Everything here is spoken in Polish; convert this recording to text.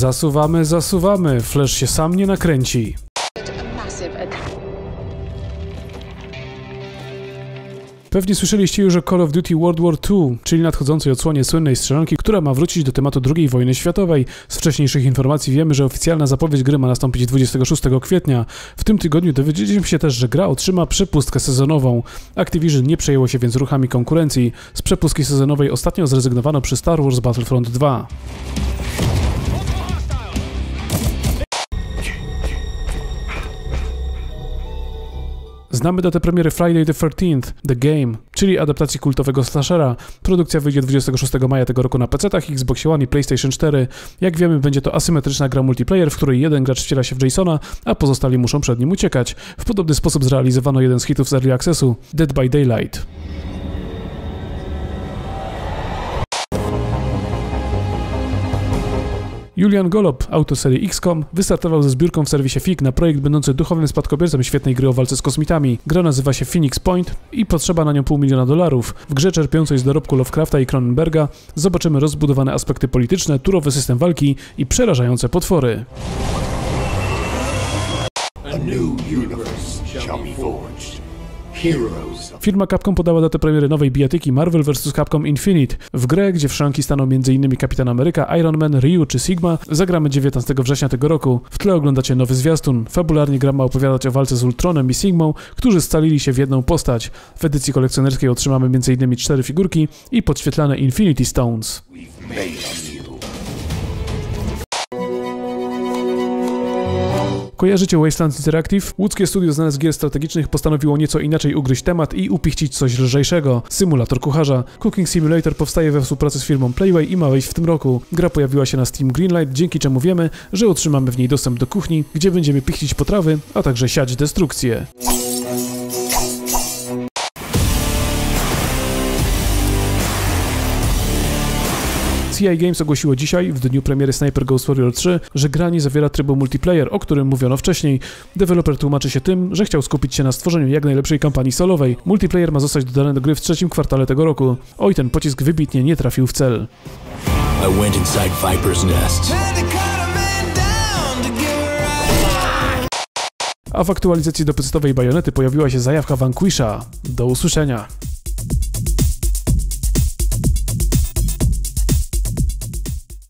Zasuwamy, zasuwamy, Flash się sam nie nakręci. Pewnie słyszeliście już o Call of Duty World War II, czyli nadchodzącej odsłonie słynnej strzelanki, która ma wrócić do tematu II wojny światowej. Z wcześniejszych informacji wiemy, że oficjalna zapowiedź gry ma nastąpić 26 kwietnia. W tym tygodniu dowiedzieliśmy się też, że gra otrzyma przepustkę sezonową. Activision nie przejęło się więc ruchami konkurencji. Z przepustki sezonowej ostatnio zrezygnowano przy Star Wars Battlefront 2. Znamy datę premiery Friday the 13th, The Game, czyli adaptacji kultowego slashera. Produkcja wyjdzie 26 maja tego roku na PC-tach, Xbox One i PlayStation 4. Jak wiemy, będzie to asymetryczna gra multiplayer, w której jeden gracz wciela się w Jasona, a pozostali muszą przed nim uciekać. W podobny sposób zrealizowano jeden z hitów z Early Accessu, Dead by Daylight. Julian Golob, autor XCOM, wystartował ze zbiórką w serwisie FIG na projekt będący duchowym spadkobiercą świetnej gry o walce z kosmitami. Gra nazywa się Phoenix Point i potrzeba na nią pół miliona dolarów. W grze czerpiącej z dorobku Lovecrafta i Cronenberga zobaczymy rozbudowane aspekty polityczne, turowy system walki i przerażające potwory. A new universe shall be forged. Firma Capcom podała datę premiery nowej bijatyki Marvel vs. Capcom Infinite. W grę, gdzie w szranki staną m.in. Kapitan Ameryka, Iron Man, Ryu czy Sigma, zagramy 19 września tego roku. W tle oglądacie nowy zwiastun. Fabularnie gra ma opowiadać o walce z Ultronem i Sigmą, którzy scalili się w jedną postać. W edycji kolekcjonerskiej otrzymamy m.in. cztery figurki i podświetlane Infinity Stones. Kojarzycie Wastelands Interactive? Łódzkie studio znane z gier strategicznych postanowiło nieco inaczej ugryźć temat i upichcić coś lżejszego. Symulator kucharza. Cooking Simulator powstaje we współpracy z firmą Playway i ma wejść w tym roku. Gra pojawiła się na Steam Greenlight, dzięki czemu wiemy, że otrzymamy w niej dostęp do kuchni, gdzie będziemy pichcić potrawy, a także siać destrukcję. CI Games ogłosiło dzisiaj, w dniu premiery Sniper Ghost Warrior 3, że gra nie zawiera trybu multiplayer, o którym mówiono wcześniej. Deweloper tłumaczy się tym, że chciał skupić się na stworzeniu jak najlepszej kampanii solowej. Multiplayer ma zostać dodany do gry w trzecim kwartale tego roku. Oj, ten pocisk wybitnie nie trafił w cel. I went inside Viper's nest. A w aktualizacji do pecetowej bajonety pojawiła się zajawka Vanquisha. Do usłyszenia.